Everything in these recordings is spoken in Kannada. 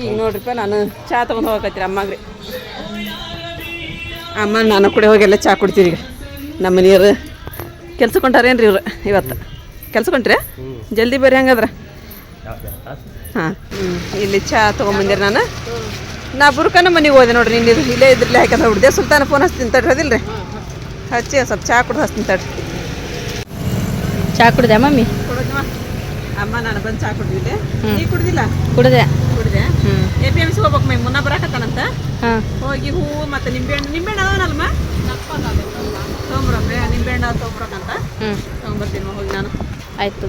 ಈಗ ನೋಡ್ರಿಪ್ಪ ನಾನು ಚಹಾ ತೊಗೊಂಡು ಹೋಗಕತ್ತೀರಿ ಅಮ್ಮಗೆ ಅಮ್ಮ ನಾನು ಕೂಡ ಹೋಗೆಲ್ಲ ಚಹಾ ಕುಡ್ತೀರಿ ಈಗ. ನಮ್ಮ ಮನೆಯವ್ರು ಕೆಲ್ಸ ಕೊಂಟಾರೇನ್ರಿ ಇವ್ರು ಇವತ್ತು? ಕೆಲ್ಸ ಕೊಂಟ್ರಿ ಜಲ್ದಿ ಬರ್ರಿ ಹಂಗದ್ರ. ಹಾಂ ಹ್ಞೂ ಇಲ್ಲಿ ಚಹಾ ತೊಗೊಂಬಂದಿರಿ ನಾನು. ನಾ ಬುರ್ಕನ ಮನೆಗೆ ಹೋದೆ ನೋಡ್ರಿ ನಿನ್ನ ಇಲ್ಲೇ ಇದ್ರಲ್ಲಿ ಹಾಕಂದ್ರೆ ಹುಡ್ದೆ ಸುಲ್ತಾನ ಫೋನ್ ಹಚ್ತೀನಿ ತಡ್ರಿ ಅದಿಲ್ಲ ರೀ ಹಚ್ಚಿ ಸ್ವಲ್ಪ ಚಹಾ ಕುಡ್ದು ಹಚ್ತೀನಿ ತಡ್ರಿ. ಚಾ ಕುಡ್ದೆ ಮಮ್ಮಿ? ಅಮ್ಮ ನಾನು ಬಂದು ಚಹಾ ಕುಡ್ದಿದ್ದೆ ನೀ ಕುಡ್ದಿಲ್ಲ? ಕುಡ್ದೆ. ಹ್ಞೂ ಎ ಪಿ ಎಂ ಸಿ ಹೋಗ್ಬೇಕು ಮೈ ಮುನ್ನ ಬರಾಕತ್ತಾನಂತ. ಹಾಂ. ಹೋಗಿ ಹೂವು ಮತ್ತೆ ನಿಂಬೆಹಣ್ಣು ನಿಂಬೆಹಣ್ಣು ಅದಾವನಲ್ಮ ತೊಗೊಂಬ್ರಮ್ರೆ ನಿಂಬೆಹಣ್ಣು ತೊಗೊಂಬ್ರಕ್ಕಂತ ಹ್ಞೂ ತೊಗೊಂಬರ್ತೀನಿ ಹೋಗಿ ನಾನು. ಆಯ್ತು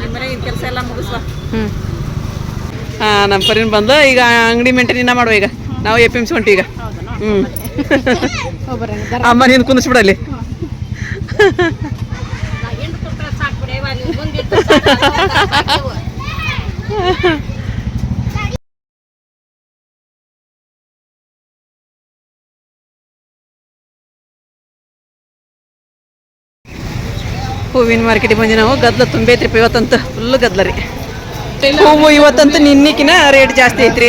ನಿಮ್ಮ ಇದು ಕೆಲಸ ಎಲ್ಲ ಮುಗಿಸ್ವಾ. ಹ್ಞೂ ಹಾಂ ನಮ್ಮ ಪರಿನ್ ಬಂದು ಈಗ ಅಂಗಡಿ ಮೇಂಟೈನ್ ಮಾಡುವ ಈಗ. ನಾವು ಎ ಪಿ ಎಂ ಸಿ ಹೊಂಟಿ ಈಗ. ಹ್ಞೂ ಅಮ್ಮ ನೀನು ಕುಂದಿಸ್ಬಿಡಲ್ಲಿ ಹೂವಿನ ಮಾರ್ಕೆಟಿಗೆ ಬಂದಿ ನಾವು. ಗದ್ಲ ತುಂಬೈತ್ರಿ ಇವತ್ತಂತ. ಫುಲ್ ಗದ್ಲ ರೀ. ಹೂವು ಇವತ್ತಂತೂ ನಿನ್ನಿಕಿನ ರೇಟ್ ಜಾಸ್ತಿ ಐತ್ರಿ.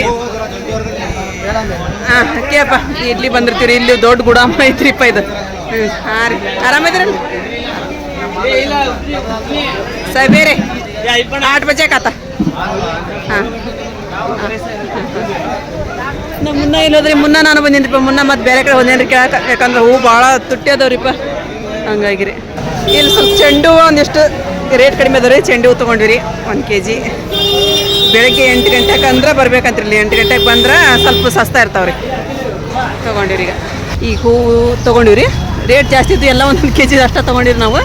ಹಾಂ, ಕೇಳಪ್ಪ. ಇಲ್ಲಿ ಬಂದಿರ್ತೀರಿ ಇಲ್ಲಿ ದೊಡ್ಡ ಗುಡಾಮ ಐತ್ರಿಪ್ಪ ಇದು. ಹ್ಞೂ ಹಾಂ ರೀ. ಆರಾಮದಿರಲ್ಲ ಬೇರೆ. ಆಟ್ ಬಜೆ ಕಾತ. ಹಾಂ. ಮುನ್ನ ಇಲ್ಲೋದ್ರಿ ಮುನ್ನ ನಾನು ಬಂದಿನ್ರಿಪ್ಪ. ಮುನ್ನ ಮತ್ತೆ ಬೇರೆ ಕಡೆ ಬಂದೇನ್ರಿ ಕೇಳಕ. ಯಾಕಂದ್ರೆ ಹೂ ಭಾಳ ತುಟ್ಟಿ ಅದಾವ್ರಿಪ್ಪ. ಹಂಗಾಗಿ ರೀ ಇಲ್ಲಿ ಸ್ವಲ್ಪ ಚೆಂಡು ಒಂದಿಷ್ಟು ರೇಟ್ ಕಡಿಮೆ ಅದ ರೀ ಚೆಂಡು ಹೂವು ತೊಗೊಂಡಿರಿ ಒಂದು ಕೆ ಜಿ ಬೆಳಗ್ಗೆ ಎಂಟು ಗಂಟೆಗೆ ಅಂದ್ರೆ ಬರ್ಬೇಕಂತ್ರಿ ಇಲ್ಲಿ ಎಂಟು ಗಂಟೆಗೆ ಬಂದ್ರೆ ಸ್ವಲ್ಪ ಸಸ್ತಾ ಇರ್ತಾವ್ರಿ. ತೊಗೊಂಡಿರಿ ಈಗ. ಈ ಹೂವು ತೊಗೊಂಡಿವ್ರಿ. ರೇಟ್ ಜಾಸ್ತಿ ಇದ್ದು ಎಲ್ಲ ಒಂದೊಂದು ಕೆ ಜಿ ಅಷ್ಟೇ ತೊಗೊಂಡಿರಿ ನಾವು.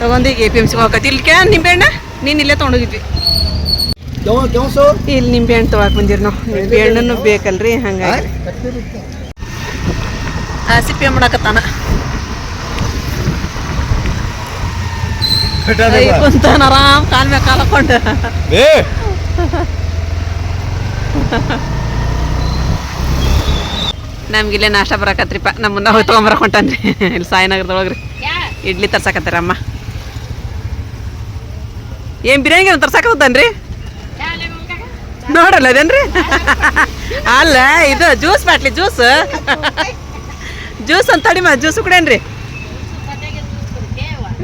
ತೊಗೊಂಡು ಈಗ ಎ ಪಿ ಎಂ ಸಿಗೆ ಹೋಗತ್ತೆ ಇಲ್ಲಿ ಕ್ಯಾನ್ ನಿಂಬೆಹಣ್ಣ ನೀನು ಇಲ್ಲೇ ತೊಗೊಂಡೋಗಿದ್ವಿ. ಇಲ್ಲಿ ನಿಂಬೆ ಹಣ್ಣು ತೊಗೊಳಕ್ ಬಂದಿರಿ ನಾವು. ನಿಂಬೆ ಹಣ್ಣನ್ನು ಬೇಕಲ್ರಿ ಹಂಗಾಗಿ. ಸಿಪ್ಪೆ ಮಾಡಕತ್ತಾನ. ಕುಂತಾನ ಆರಾಮ್ ಕಾಲ್ ಮೇಲೆ ಕಾಲ್ ಹಾಕೊಂಡು. बे ನಮ್ಗಿಲ್ಲೇ ನಾಷ್ಟ ಬರಕತ್ರಿಪ್ಪ ನಮ್ಮನ್ನ ಹೋಗಿ ತೊಗೊಂಬರಕ್ ಹೊಂಟಾನ್ರಿ. ಇಲ್ಲಿ ಸಾಯಿನಗರದೊಳಗ್ರಿ. ಇಡ್ಲಿ ತರ್ಸಾಕತ್ತಾರ ಅಮ್ಮ. ಏನ್ ಬಿರಿಯಾನಿ ಏನು ತರ್ಸಾಕತ್ತಾನ್ರಿ? ನೋಡಲ್ಲ ಅದೇನ್ರಿ? ಅಲ್ಲ ಇದು ಜ್ಯೂಸ್ ಬಾಟ್ಲಿ ಜ್ಯೂಸ್. ಜ್ಯೂಸ್ ಅಂತ ತಡಿಮ ಜ್ಯೂಸ್ ಕುಡೇನ್ರಿ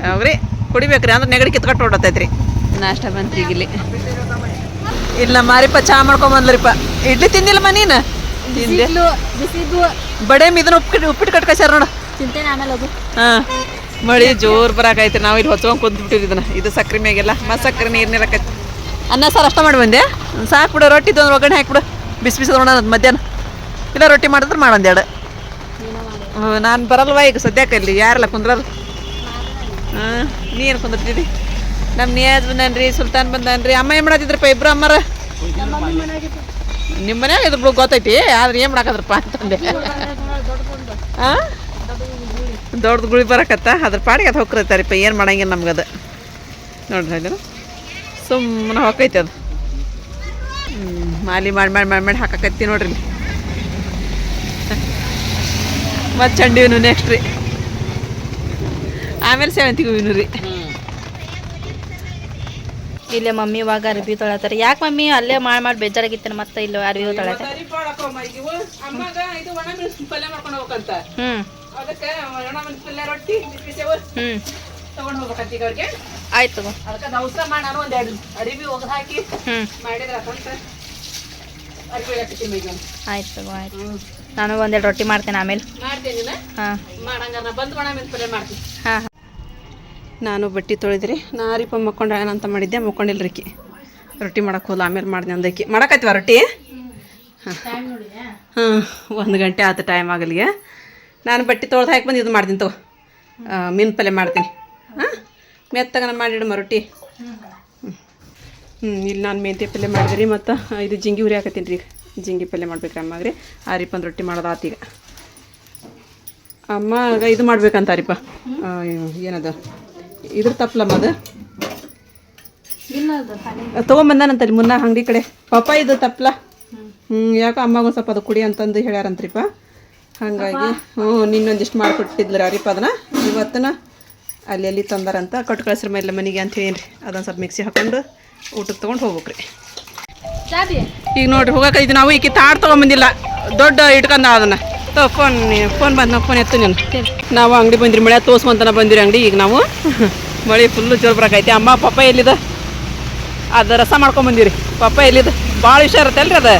ಹೌದ್ರಿ. ಕುಡಿಬೇಕ್ರಿ ಅಂದ್ರೆ ನೆಗಡಿ ಕಿತ್ಕಟ್ಟು ಹೊಡತೈತ್ರಿ ನಾಷ್ಟ ಈಗ ಇಲ್ಲಿ. ಇಲ್ಲ ಮಾರಿಪ್ಪ ಚಾ ಮಾಡ್ಕೊಂಬಂದ್ರಿಪ್ಪ ಇಡ್ಲಿ ತಿಂದಿಲ್ಲಮ್ಮ ನೀನು? ತಿಂದೆ. ಬಿಸಿದು ಬಡೇ ಇದನ್ನ ಉಪ್ಪಿಟ್ಟು ಉಪ್ಪಿಟ್ಟು ಕಟ್ಕಸ್ಯಾರ ನೋಡು. ತಿಂತೇನೆ ಆಮೇಲೆ ಅದು. ಹಾಂ. ಮಳಿ ಜೋರ್ ಬರಾಕೈತಿ ನಾವು ಇಲ್ಲಿ ಹೊಚ್ಕೊಂಡ್ ಕುಂತ್ಬಿಟ್ಟಿವಿ ಇದನ್ನ. ಇದು ಸಕ್ರೆ ಮ್ಯಾಗೆಲ್ಲ ಮತ್ ಸಕ್ರೆ ನೀರು ನೀರಕೈತಿ ಅನ್ನ ಸಾರು ಅಷ್ಟ ಮಾಡಿ ಬಂದೆ. ಸಾಕು ಬಿಡು ರೊಟ್ಟಿ ತೊಂದ್ರೆ ಒಗ್ಗರಣೆ ಹಾಕ್ಬಿಡು ಬಿಸಿ ಬಿಸಿ ನೋಡೋಣ ಮಧ್ಯಾಹ್ನ. ಇಲ್ಲ ರೊಟ್ಟಿ ಮಾಡಿದ್ರೆ ಮಾಡೊಂದೆರಡು ಎರಡು. ನಾನು ಬರಲ್ವಾ ಈಗ ಸದ್ಯಕ್ಕೆ ಇಲ್ಲಿ ಯಾರಲ್ಲ ಕುಂದ್ರಲ್ಲ? ಹಾಂ ನೀ ಏನು ಕುಂದಿರ್ತೀರಿ? ನಮ್ಮ ನಿಯಾಜ್ ರೀ ಸುಲ್ತಾನ್ ಬಂದಾನ್ರಿ, ಅಮ್ಮ ಏನು ಮಾಡತ್ತಿದ್ರಪ್ಪ ಇಬ್ರು ಅಮ್ಮರ? ನಿಮ್ಮ ಮನ್ಯಾಗ ಇದ್ರ ಗೊತ್ತೈತಿ, ಆದ್ರೆ ಏನು ಮಾಡಾಕದ್ರಪ್ಪ ಅಂತಂದೆ. ಹಾಂ ದೊಡ್ಡದು ಗುಳಿ ಬರಕತ್ತ, ಅದ್ರ ಪಾಡಿಗೆ ಅದು ಹೊಕ್ರತಾರಿಪ್ಪ ಏನು ಮಾಡಂಗಿಲ್ಲ ನಮ್ಗದು ನೋಡ್ರಿ ಅದನ್ನು ಸುಮ್ಮನೆ ಹೊಕ್ಕೈತಿ ಅದು. ಮಾಲಿ ಮಾಡಿ ಮಾಡಿ ಮಾಡಿ ಮಾಡಿ ಹಾಕಕತ್ತಿ ನೋಡ್ರಿ. ಮತ್ತೆ ಮತ್ತು ಚಂಡಿ ಹೂನು ನೆಕ್ಸ್ಟ್ ರೀ. ಆಮೇಲೆ ಸೇವಂತಿಗೆ ಹೂವಿನ ರೀ ಇಲ್ಲೇ ಮಮ್ಮಿ ಇವಾಗ ಅರ್ಬಿ ತೊಳತಾರೆ ಯಾಕೆ ಮಮ್ಮಿ? ಅಲ್ಲೇ ಮಾಡಿ ಮಾಡಿ ಬೇಜಾರಾಗಿತ್ತೇನೆ ಮತ್ತೆ ಇಲ್ಲ ಅರ್ಬಿ ತೊಳತೆ ಪಲ್ಯ ಮಾಡ್ಕೊಂಡು ಹೋಗ್ಬೇಕಂತ. ಹ್ಞೂ ಅದಕ್ಕೆ ಒಣ ಪಲ್ಯ ರೊಟ್ಟಿ ಬಿಸಿ ಬಿಸಿ ಹ್ಞೂ ತೊಗೊಂಡು ಹೋಗ್ಬೇಕಂತ ಈಗ ಅವ್ರಿಗೆ. ಆಯ್ತು ಆಯ್ತು ತಗೋ ಆಯ್ತು. ನಾನು ಒಂದೆರಡು ರೊಟ್ಟಿ ಮಾಡ್ತೇನೆ ಆಮೇಲೆ. ಮಾಡ್ತೀನಿ ನೀನು? ಹಾಂ ಹಾಂ. ನಾನು ಬಟ್ಟೆ ತೊಳೆದ್ರಿ. ನಾ ರೀಪ ಮಕ್ಕೊಂಡು ಅಂತ ಮಾಡಿದ್ದೆ ಮಕ್ಕೊಂಡಿಲ್ಲ ರೀಕಿ ರೊಟ್ಟಿ ಮಾಡಕ್ಕೆ ಹೋದ ಆಮೇಲೆ ಮಾಡಿದೆ ಅಂದಕ್ಕೆ ಮಾಡಕತ್ತೀವ ರೊಟ್ಟಿ? ಹಾಂ. ಒಂದು ಗಂಟೆ ಆತು ಟೈಮ್ ಆಗಲಿಗೆ. ನಾನು ಬಟ್ಟೆ ತೊಳೆದು ಹಾಕಿ ಬಂದು ಇದು ಮಾಡ್ತೀನಿ ತಗೋ. ಆ, ಮೀನು ಪಲ್ಯ ಮಾಡ್ತೀನಿ. ಹಾಂ? ಮೆತ್ತಗನ ಮಾಡಿಡಮ್ಮ ರೊಟ್ಟಿ. ಹ್ಞೂ ಇಲ್ಲಿ ನಾನು ಮೆಂತ್ಯ ಪಲ್ಯ ರೀ ಮತ್ತು ಇದು ಜಿಂಗಿ ಉರಿ ಹಾಕತ್ತೀನಿ ರೀ ಈಗ. ಜಿಂಗಿ ಪಲ್ಯ ಮಾಡ್ಬೇಕ್ರಿ ಅಮ್ಮಾಗ್ರಿ ಆರಿಪ ಒಂದು ರೊಟ್ಟಿ ಮಾಡೋದು ಆತೀಗ ಅಮ್ಮ ಆಗ ಇದು ಮಾಡ್ಬೇಕಂತ ರೀಪ್ಪ ಏನದು? ಇದ್ರ ತಪ್ಪಲಮ್ಮ ಅದು? ತೊಗೊಂಬಂದಾನಂತಲ್ಲಿ ಮುನ್ನ ಅಂಗಡಿ ಕಡೆ. ಪಾಪ ಇದು ತಪ್ಪಲ. ಹ್ಞೂ ಯಾಕೋ ಅಮ್ಮಗ ಒಂದು ಸ್ವಲ್ಪ ಅದು ಕುಡಿ ಅಂತಂದು ಹೇಳ್ಯಾರಂತ್ರಿಪ್ಪ. ಹಾಗಾಗಿ ಹ್ಞೂ ನಿನ್ನೊಂದಿಷ್ಟು ಮಾಡಿಕೊಟ್ಟಿದ್ಲರ ರೀ ಅದನ್ನ. ಇವತ್ತನ ಅಲ್ಲಿ ಅಲ್ಲಿ ತಂದಾರಂತ ಕೊಟ್ಟು ಕಳಿಸ್ರ ಮೇಲೆ ಮನೆಗೆ ಅಂತ ಹೇಳಿ ಅದೊಂದು ಸ್ವಲ್ಪ ಮಿಕ್ಸಿ ಹಾಕೊಂಡು ಊಟಕ್ಕೆ ತೊಗೊಂಡು ಹೋಗ್ಬೇಕ್ರಿ. ಈಗ ನೋಡ್ರಿ ಹೋಗಕ್ಕೆ ನಾವು ಈಕಿ ತಾಡ್ ತೊಗೊಂಬಂದಿಲ್ಲ. ದೊಡ್ಡ ಇಟ್ಕೊಂಡ ಅದನ್ನ. ತೋ ಫೋನ್ ಫೋನ್ ಬಂದು ಫೋನ್ ಎತ್ತು ನೀನು. ನಾವು ಅಂಗಡಿ ಬಂದಿರಿ ಮಳೆ ತೋರ್ಸ್ಕೊಂತನ ಬಂದಿರಿ ಅಂಗಡಿ ಈಗ ನಾವು ಮಳೆ ಫುಲ್ಲು ಜೋರು ಬರಕೈತಿ. ಅಮ್ಮ ಪಪ್ಪ ಎಲ್ಲಿದ? ಅದು ರಸ ಮಾಡ್ಕೊಂಡ್ ಬಂದಿರಿ. ಪಪ್ಪ ಎಲ್ಲಿದ? ಭಾಳ ವಿಷಯ ಇರುತ್ತಲ್ರಿ ಅದು?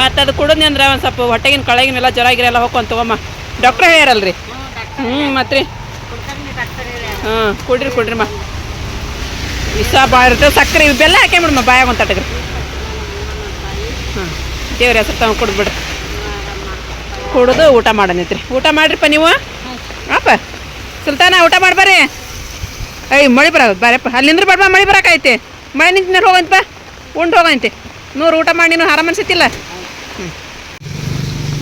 ಮತ್ತು ಅದು ಕುಡಿದ್ನಿ ಅಂದ್ರೆ ಒಂದು ಸ್ವಲ್ಪ ಹೊಟ್ಟೆಗಿನ ಕಳಗಿನೆಲ್ಲ ಜ್ವರ ಗಿರ ಎಲ್ಲ ಹೋಗ್ಕೊಂತ ತಗೊಮ್ಮ ಡಾಕ್ಟ್ರ್ ಹೇಳ್ಯಾರಲ್ರಿ? ಹ್ಞೂ ಮತ್ತೆ ರೀ ಹಾಂ ಕುಡ್ರಿ ಕುಡ್ರಿ ಮಾ. ವಿಷ ಭಾಳ ಇರ್ತದೆ ಸಕ್ಕರೆ ಇವು ಬೆಲ್ಲ ಹಾಕಿ ಬಿಡಮ್ಮ ಬಾಯಾಗ ಒಂದು ತಟಗ್ರಿ ಹಾಂ ದೇವ್ರ ಹೆಸರು ತಗೊಂಡು ಕುಡ್ಬಿಡ್ರಿ ಕುಡಿದು ಊಟ ಮಾಡನೈತ್ರಿ. ಊಟ ಮಾಡ್ರಿಪ್ಪ ನೀವು? ಅಪ್ಪ ಸುಲ್ತಾನ ಊಟ ಮಾಡ್ಬರ್ರಿ ಐ ಮಳೆ ಬರ ಬರಪ್ಪ. ಅಲ್ಲಿಂದ್ರ ಬಡ್ಬ ಮಳೆ ಬರಕೈತೆ ಮಳೆ ನಿಂತ ಹೋಗಂತಪ್ಪ ಉಂಡು ಹೋಗಂತೆ. ನೂರು ಊಟ ಮಾಡಿ, ನೀನು ಆರಾಮ ಅನ್ಸತ್ತಿಲ್ಲ ಹ್ಞೂ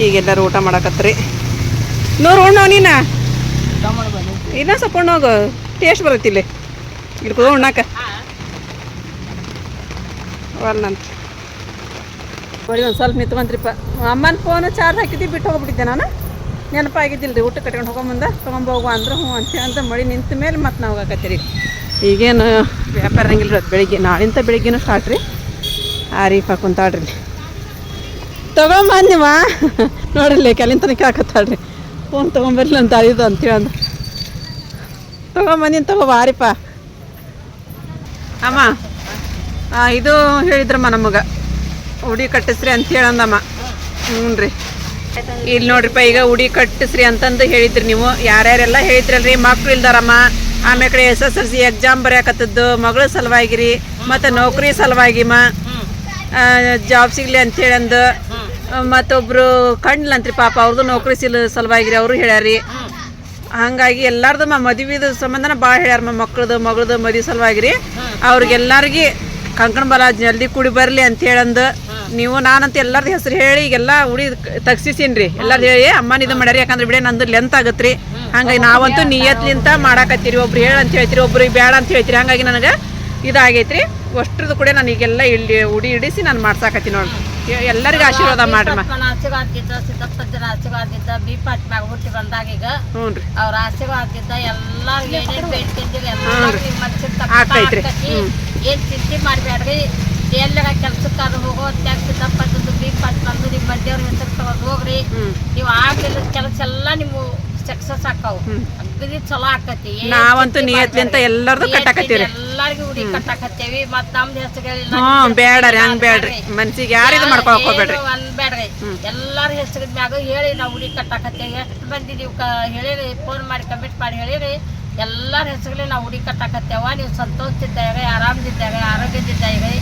ಈಗೆಲ್ಲರೂ ಊಟ ಮಾಡಕತ್ರಿ. ನೂರು ಉಣ್ಣೋ ನೀನು? ಇನ್ನೂ ಸ್ವಲ್ಪ ಉಣ್ಣೋಗು ಟೇಸ್ಟ್ ಬರುತ್ತಿಲ್ಲ ಇಡ್ಕೋ ಉಣ್ಣಾಕ. ಒಲ್ಲಂತ ನೋಡಿ, ಒಂದು ಸ್ವಲ್ಪ ನಿಂತ್ಕೊಂತ್ರಿಪ್ಪ. ಅಮ್ಮನ ಫೋನ್ ಚಾರ್ಜ್ ಹಾಕಿದ್ದಿ ಬಿಟ್ಟು ಹೋಗ್ಬಿಟ್ಟಿದ್ದೆ ನಾನು. ನೆನಪಾಗಿದ್ದಿಲ್ಲ ರೀ ಊಟ ಕಟ್ಕೊಂಡು ಹೋಗೋ ಮುಂದೆ ತೊಗೊಂಬೋಗುವ ಅಂದ್ರೆ ಹ್ಞೂ ಅಂತ ಅಂತ ಮಳೆ ನಿಂತ ಮೇಲೆ ಮತ್ತೆ ನಾವು ಹೋಗಕತ್ತೀರಿ ಈಗೇನು ವ್ಯಾಪಾರ ಹಂಗಿಲ್ಲ ರೀ ಬೆಳಿಗ್ಗೆ ನಾಳಿಂದ ಬೆಳಿಗ್ಗೆನೂ ಸ್ಟಾರ್ಟ್ ರೀ. ಆರೀಫ ಕುಂತಾಳ್ರಿ. ತೊಗೊಂಬಂದಿವ ನೋಡ್ರಿ ಕೆಲಿಂದ ತನಕ ಹಾಕತ್ತಾಳ್ರಿ. ಫೋನ್ ತೊಗೊಂಬರ್ಲಿ ಅಂತ ಇದು ಅಂತೇಳಿ ಅಂದ. ತೊಗೊಂಬಂದಿನ ತಗೋ ಆರಿಪ ಅಮ್ಮ ಆ, ಇದು ಹೇಳಿದ್ರಮ್ಮ ನಮಗೆ. ಉಡಿ ಕಟ್ಟಿಸ್ರಿ ಅಂತ ಹೇಳಂದಮ್ಮ ಹ್ಞೂ ರೀ ಇಲ್ಲಿ ನೋಡ್ರಿಪ್ಪ, ಈಗ ಉಡಿ ಕಟ್ಟಿಸ್ರಿ ಅಂತಂದು ಹೇಳಿದ್ರಿ ನೀವು. ಯಾರ್ಯಾರೆಲ್ಲ ಹೇಳಿದ್ರಲ್ರಿ, ಮಕ್ಳು ಇಲ್ದಾರಮ್ಮ. ಆಮೇಲೆ ಕಡೆ S S L C exam ಬರೆಯಕತ್ತದ್ದು, ಮಗಳ ಸಲುವಾಗಿರಿ, ಮತ್ತು ನೌಕರಿ ಸಲುವಾಗಿಮ್ಮ. ಜಾಬ್ ಸಿಗ್ಲಿ ಅಂತ ಅಂದು ಮತ್ತೊಬ್ರು ಕಂಡ್ಲಂತ್ರಿ ಪಾಪ ಅವ್ರದ್ದು ನೌಕರಿ ಸಿಲ್ ಸಲುವಾಗಿರಿ, ಅವರು ಹೇಳ್ಯಾರಿ. ಹಂಗಾಗಿ ಎಲ್ಲಾರ್ದು ಮ ಮದುವೆದು ಸಂಬಂಧನ ಭಾಳ ಹೇಳ್ಯಾರಮ್ಮ, ಮಕ್ಳದು, ಮಗಳದು ಮದುವೆ ಸಲುವಾಗಿರಿ. ಅವ್ರಿಗೆಲ್ಲರಿಗೆ ಕಂಕಣ ಬಲ ಜಲ್ದಿ ಕೂಡಿ ಬರಲಿ ಅಂತ ಹೇಳಂದು ನೀವು ನಾನಂತ ಎಲ್ಲಾರ್ದು ಹೆಸರು ಹೇಳಿ ಈಗೆಲ್ಲ ಉಡಿ ತಗ್ಸಿಸೀನಿ ಎಲ್ಲಾರ್ದು ಹೇಳಿ ಅಮ್ಮನ ಇದು ಮಾಡ್ಯಾರಿ ಯಾಕಂದ್ರೆ ಬಿಡೇ ನಂದು ಲೆಂತ್ ಆಗತ್ರಿ. ಹಂಗಾಗಿ ನಾವಂತೂ ನಿಯತ್ಲಿಂತ ಮಾಡಾಕತ್ತೀರಿ ಒಬ್ರು ಹೇಳ ಅಂತ ಹೇಳ್ತೀರಿ ಒಬ್ರು ಬೇಡ ಅಂತ ಹೇಳ್ತೀರಿ. ಹಂಗಾಗಿ ನನಗೆ ಇದಾಗೈತ್ರಿ. ಅಷ್ಟ್ರದ್ದು ಕೂಡ ನಾನು ಈಗೆಲ್ಲ ಇಲ್ಲಿ ಉಡಿ ಇಡಿಸಿ ನಾನು ಮಾಡ್ಸಾಕತ್ತೀನಿ ನೋಡಿ ಎಲ್ಲರಿಗೂ ಆಶೀರ್ವಾದ ಮಾಡ್ರಿ ನನ್ನ ಆಶೀರ್ವಾದದಿಂದ ಸಿದ್ದಪ್ಪನ ಬಿ ಹುಟ್ಟಿ ಬಂದಾಗ ಈಗ ರೀ ಅವ್ರ ಆಶೀರ್ವಾದದಿಂದ ಎಲ್ಲಾ ಏನೇನ್ ಬೇಡ್ತಿದ್ದೀರಿ ಎಲ್ಲ ನಿಮ್ಮ ಮನಸ್ಸಿಗೆ. ಏನ್ ಚಿಂತೆ ಮಾಡ್ಬೇಡ್ರಿ ಎಲ್ಲರ ಕೆಲ್ಸಕ್ಕಾದ್ರು ಹೋಗೋ ಹೊತ್ನ್ಯಾಗ ಅದು ಬಿ ಪಾಟ್ ಬಂದು ನಿಮ್ಮ ಮಧ್ಯವ್ರ ಹೆಸರು ತಗೊಂಡು ಹೋಗ್ರಿ. ನೀವು ಆಗ್ಲಿಲ್ಲ ಕೆಲಸ ಎಲ್ಲ ನಿಮ್ಮ ಸಕ್ಸಸ್ ಆಕಾವು ಅಗದಿ ಚಲೋ ಆಕತಿ. ನಾವಂತೂ ನಿಯತ್ಲಿಂತ. ಎಲ್ಲರದು ಕಟ್ಟಾಕತ್ತೀರಿ ಎಲ್ಲಾರ್ಗೂ ಉಡಿ ಕಟ್ಟಾಕತ್ತೇವಿ. ಮತ್ ನಮ್ದು ಹೆಸರುಗಳಿಲ್ಲ ಹ್ಞೂ ಬೇಡರಿ ಹಂಗೆ ಬೇಡ್ರಿ. ಮನ್ಸಿಗೆ ಯಾರು ಇದು ಮಾಡ್ಕೊಳಕ್ ಹೋಗ್ಬೇಡ್ರಿ? ಏನು ಅನ್ಬೇಡ್ರಿ? ಎಲ್ಲಾರ ಹೆಸರಿನ ಮ್ಯಾಗ ಹೇಳಿ ನಾವು ಉಡಿ ಕಟ್ಟಾಕತ್ತೇವೆ. ಎಷ್ಟು ಮಂದಿ ನೀವು ಹೇಳಿರಿ? ಫೋನ್ ಮಾಡಿ ಕಮಿಟ್ ಮಾಡಿ ಹೇಳಿರಿ. ಎಲ್ಲಾರ ಹೆಸರಲ್ಲಿ ನಾವು ಹುಡಿ ಕಟ್ಟಾಕತ್ತೇವ. ನೀವು ಸಂತೋಷದಿದ್ದಾಗ ಆರಾಮದಿದ್ದೇವೆ ಆರೋಗ್ಯದಿದ್ದೇವೆ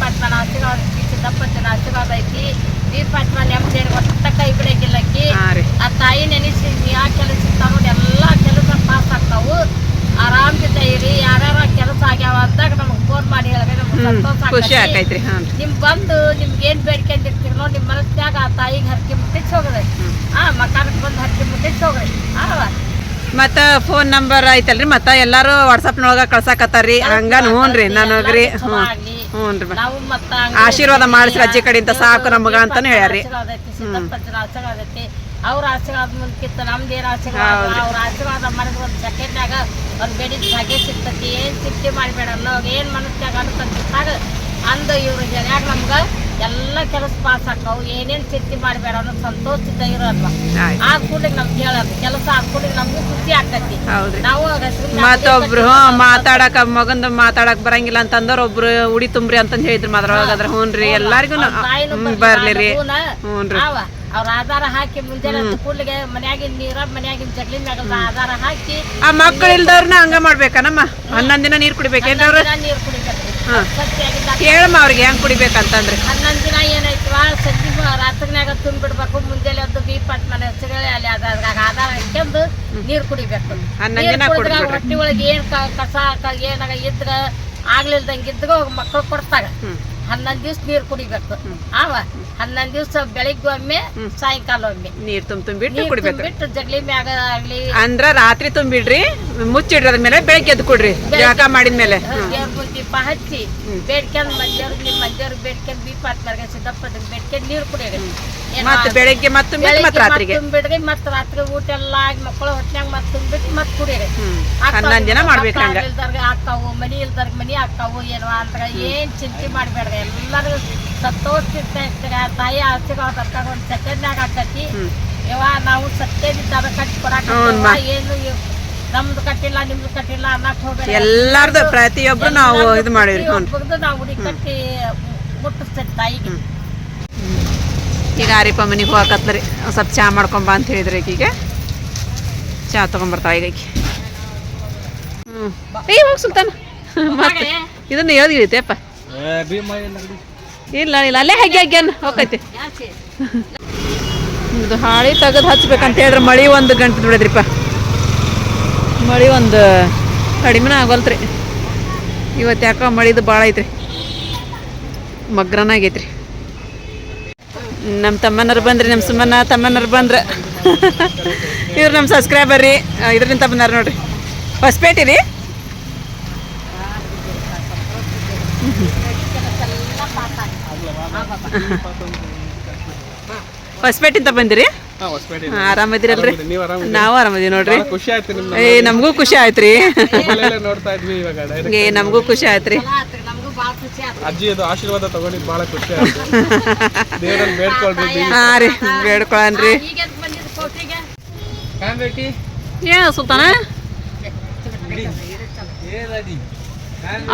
ಪಟ್ಮನ ಆಶೀರ್ವಾದ ಐತಿ ಸಿದ್ದಪ್ಪನ ಆಶೀರ್ವಾದ ಐತಿ. ಬಿ ಪಟ್ಮ ನೆಮ್ಮದಿ ಒಟ್ಟ ಕೈ ಬಿಡಂಗಿಲ್ಲಕ್ಕಿ ಆ ತಾಯಿ ನೆನೆಸಿ ಯಾವ ಕೆಲಸ ಇರ್ತಾವ ಎಲ್ಲ ಕೆಲಸ ಪಾಸ್ ಆಗ್ತಾವು. ಆರಾಮದಿಂದ ಇರಿ ಯಾರ್ಯಾರ ಕೆಲಸ ಆಗ್ಯಾವ ಅಂದಾಗ ನಮ್ಗೆ ಫೋನ್ ಮಾಡಿ ಹೇಳಿದ್ರೆ ನಮ್ಗೆ ಸಂತೋಷ ಖುಷಿ ಹಾಂ ನಿಮ್ ಬಂದು ನಿಮ್ಗೆ ಏನ್ ಬೇಡ್ಕೊಂಡಿರ್ತೀರಿ ನೋಡಿ ನಿಮ್ಮ ಮನಸ್ನ್ಯಾಗ ಆ ತಾಯಿಗೆ ಹರಕೆ ಮುಟ್ಟಿಸ್ ಹೋಗ್ರಿ ಆ ಮಕಾನಕ್ಕೆ ಬಂದು ಹರಕೆ ಮುಟ್ಟಿಸ್ ಹೋಗ್ರಿ ಆವ ಮತ್ತ ಫೋನ್ ನಂಬರ್ ಐತಲ್ರಿ? ಮತ್ತು ಎಲ್ಲರೂ ವಾಟ್ಸಪ್ನೊಳಗೆ ಕಳ್ಸಾಕತ್ತಾರ್ರಿ. ಹಂಗ ರೀ ನನಗ್ರಿ ಹ್ಞೂ ಆಗ್ಲಿ ಹ್ಞೂ ರೀ ನಾವು ಮತ್ತ ಆಶೀರ್ವಾದ ಮಾಡಿಸ್ರಿ ಅಜ್ಜಿ ಕಡೆಯಿಂದ ಸಾಕು ನಮಗ ಅಂತಾನೆ ಹೇಳ್ಯಾರಿ ಆಶೀರ್ವಾದ ಐತಿ ಸಿದ್ದಪ್ಪನ ಆಶೀರ್ವಾದ ಐತಿ. ಅವ್ರ ಆಶೀರ್ವಾದ ಮುಂದಕ್ಕಿಂತ ನಮ್ದು ಏನ್ ಆಶೀರ್ವಾದ? ಅವ್ರ ಆಶೀರ್ವಾದ ಮಾಡಿದ್ರೆ ಒಂದು ಸೆಕೆಂಡ್ನಾಗ ಅವ್ರು ಬೇಡಿದ ಹಾಗೆ ಸಿಗ್ತತಿ. ಏನ್ ಚಿಂತೆ ಮಾಡಬೇಡ ಅನ್ನೋ ಏನ್ ಮನಸ್ನ್ಯಾಗ ಅನ್ಕೊಂತಾಗ ಅಂದು ಇವ್ರು ಹೇಳ್ಯಾಗ ನಮ್ಗ ಎಲ್ಲ ಕೆಲಸ ಪಾಸ್ ಆಕಾವು ಏನೇನ್ ಚಿಂತೆ ಮಾಡಬೇಡ ಅನ್ನೋ ಸಂತೋಷದಿಂದ ಇರೋಲ್ವ ಆ ಕೂಡಲಿಗೆ ನಮ್ಗೆ ಹೇಳೋದು ಕೆಲಸ ಆದ ಕೂಡಲಿಗೆ ನಮಗೂ ಖುಷಿ ಆಗ್ತೈತಿ ಹೌದ್ರಿ ಮತ್ತೊಬ್ರು ಮಾತಾಡಕ ಮಗಂದು ಮಾತಾಡಕ್ ಬರಂಗಿಲ್ಲ ಅಂತಂದ್ರ ಒಬ್ರು ಉಡಿ ತುಂಬ್ರಿ ಅಂತಂದ್ ಹೇಳಿದ್ರು ಮಾತ್ರ. ಹ್ಞೂನ್ರಿ ಎಲ್ಲಾರಿಗೂ ಬರ್ಲಿ ರೀ ಹ್ಞೂನ್ರಿ. ರೀ ಅವ್ರ ಆಧಾರ ಹಾಕಿ ಮುಂಜಾನೆ ಎದ್ದು ಕೂಡ್ಲಿಗೆ ಮನ್ಯಾಗಿನ ನೀರ ಮನ್ಯಾಗಿನ ಜಗ್ಲಿನ ಮ್ಯಾಗ ಆಧಾರ ಹಾಕಿ ಆ ಮಕ್ಕಳು ಇಲ್ದವ್ರನ್ನ ಹಂಗ ಮಾಡ್ಬೇಕನಮ್ಮ? ಹನ್ನೊಂದ್ ದಿನ ನೀರು ಕುಡಿಬೇಕೇನ್ರಿ ನೀರ್ ಕುಡಿಬೇಕ್ರಿ. ಹಾ. ಸತ್ಯಾಗಿದ್ದ ಕೇಳಮ್ಮ ಅವ್ರಿಗೆ ಹೆಂಗ್ ಕುಡಿಬೇಕಂತಂದ್ರೆ ಹನ್ನೊಂದು ದಿನ ಏನಾಯ್ತವ ಸಂಜೆ ರಾತ್ರಿನಾಗ ತುಂಬಿಡ್ಬೇಕು ಮುಂಜಾನೆ ಅದು ಬಿ ಪಟ್ ಮನೆ ಹೆಸರುಗಳೇ ಅಲ್ಲಿ ಅದ್ರಾಗ ಆಧಾರ ಹಾಕ್ಯಂದು ನೀರು ಕುಡಿಬೇಕು. ಹೊಟ್ಟಿ ಒಳಗೆ ಏನ್ ಕಸ ಏನಾಗ ಇದ್ರ ಆಗ್ಲಿಲ್ದಂಗ ಇದ್ಗ ಮಕ್ಕಳು ಕೊಡ್ತಾಗ. ಹನ್ನೊಂದ್ ದಿವ್ಸ ನೀರು ಕುಡಿಬೇಕು. ಅವ ಹನ್ನೊಂದು ದಿವ್ಸ ಬೆಳಿಗ್ಗೆ ಒಮ್ಮೆ ಸಾಯಂಕಾಲ ಒಮ್ಮೆ. ನೀರ್ ತುಂಬ ತುಂಬಿಟ್ಟು ಕುಡಿಬೇಕು. ತುಂಬಿಟ್ಟು ಜಗ್ಲಿ ಮ್ಯಾಗ ಆಗ್ಲಿ. ಅಂದ್ರ ರಾತ್ರಿ ತುಂಬಿಡ್ರಿ ಮುಚ್ಚಿಡ್ರಿ ಅದ್ಮೇಲೆ ಬೆಳಗ್ಗೆ ಎದ್ದು ಕುಡ್ರಿ ಜಳಕ ಮಾಡಿದ್ಮೇಲೆ. ದೇವ್ರ ದೀಪ ಹಚ್ಚಿ ಬೇಡ್ಕೊಂಡ್ ಮಂಜರ್ ನಿಮ್ಮ ಮಂದಿಯವ್ರಿಗೆ ಬೇಡ್ಕೊಂಡ್ ದೀಪ ಹಚ್ಮಾರ್ಗ ಸಿದ್ದಪ್ಪ ಬೇಡ್ಕೊಂಡ್ ನೀರ್ ಕುಡಿಯಿರಿ ಮತ್ತೆ ಬೆಳಗ್ಗೆ ಮತ್ತ್ ಮತ್ತ್ ರಾತ್ರಿಗೆ. ತುಂಬಿಡ್ರಿ ಮತ್ತ್ ರಾತ್ರಿ ಊಟ ಎಲ್ಲ ಆಗಿ ಮಕ್ಕಳು ಹೊಟ್ನ್ಯಾಗ ಮತ್ತೆ ತುಂಬಿಟ್ಟು ಮತ್ತೆ ಕುಡಿರಿ. ಹನ್ನೊಂದು ದಿನ ಮಾಡ್ಬೇಕು ಹಂಗ ಮನಿ ಇಲ್ದರ್ಗ ಮನಿ ಆಗ್ತಾವು ಏನೋ ಅಂದ್ರ ಏನ್ ಚಿಂತೆ ಮಾಡ್ಬೇಡ್ರಿ. ಎಲ್ಲರಿಗೂ ಸಂತೋಷದಿಂದ ಇರ್ತೀರ? ತಾಯಿ ಆಶೀರ್ವಾದ ತಗೊಂಡು ಸೆಕೆಂಡ್ನಾಗ ಆಗ್ತೈತಿ ಯವ್ವ ನಾವು ಸತ್ಯದಿಂದ ಕಟ್ಟಿ ಕೊಡಾಕ ಏನು ನಮ್ದು ಕಟ್ಟಿಲ್ಲ ನಿಮ್ದು ಕಟ್ಟಿಲ್ಲ ಅನ್ನಕ್ ಹೋಗಿ ಎಲ್ಲಾರ್ದು ಪ್ರತಿಯೊಬ್ರು ನಾವು ಇದು ಮಾಡಿದ್ವಿ ನಾವು ಹುಡಿ ಕಟ್ಟಿ ಮುಟ್ಟಿಸ್ತೇವೆ ತಾಯಿಗೆ. ಈಗ ಆರಿಪ ಮನೆಗೆ ಹೋಗಕತ್ಲರಿ. ಒಂದ್ ಸ್ವಲ್ಪ ಚಾ ಮಾಡ್ಕೊಂಬ ಅಂತ ಹೇಳಿದ್ರಿ ಈಗೀಗ ಚಾ ತೊಗೊಂಬರ್ತಾವ ಈಗ ಈಕಿ. ಹ್ಞೂ ಏ ಹೋಗಿ ಸುಲ್ತಾನ. ಇದನ್ನು ಇದನ್ನ ಹೇಳ್ದಿಳಿತೇಪ್ಪ ಇಲ್ಲ ಇಲ್ಲ, ಅಲ್ಲೇ ಹಾಗೆ ಹಾಗ್ಯಾನ ಹೋಗೈತಿ. ಇದು ಹಾಳಿ ತೆಗೆದು ಹಚ್ಬೇಕಂತ ಹೇಳಿದ್ರೆ ಮಳಿ ಒಂದು ಗಂಟೆ ಬಿಡದ್ರಿಪ್ಪ. ಮಳಿ ಒಂದು ಕಡಿಮೆನ ಆಗೋಲ್ತ್ರಿ ಇವತ್ತು ಯಾಕೋ ಮಳಿದು ಭಾಳ ಐತ್ರಿ. ಮಗ್ರನ ಆಗೈತ್ರಿ. ನಮ್ಮ ತಮ್ಮನವ್ರು ಬಂದ್ರಿ ನಮ್ಮ ಸುಮ್ಮನ ತಮ್ಮನವ್ರು ಬಂದ್ರೆ. ಇವ್ರು ನಮ್ಮ ಸಬ್ಸ್ಕ್ರೈಬರ್ ರೀ. ಇದರಿಂದ ಬಂದಾರ ನೋಡ್ರಿ. ಹೊಸಪೇಟೆ ರೀ? ಹೊಸಪೇಟಿಂದ ಬಂದಿರಿ ಹಾ, ಆರಾಮದಿರಲ್ರಿ ನಾವು ಆರಾಮದೀವಿ ನೋಡ್ರಿ ಖುಷಿ ಆಯ್ತು ನಿಮ್ನ ಏ ನಮಗೂ ಖುಷಿ ಆಯ್ತ್ರಿ ಮೊಬೈಲಲ್ಲೇ ನೋಡ್ತಾ ಇದ್ವಿ ಇವಾಗ direct. ಏ ನಮಗೂ ಖುಷಿ ಆಯ್ತ್ರಿ ಅಜ್ಜಿ ಅದು ಆಶೀರ್ವಾದ ತಗೊಂಡಿದ್ದು ಬಹಳ ಖುಷಿ ಆಯ್ತು ದೇವರಲ್ಲಿ ಬೇಡ್ಕೊಳ್ರಿ ಹಾ ರೀ ಬೇಡ್ಕೊಳನ್ರಿ ಏ ಸುಲ್ತಾನ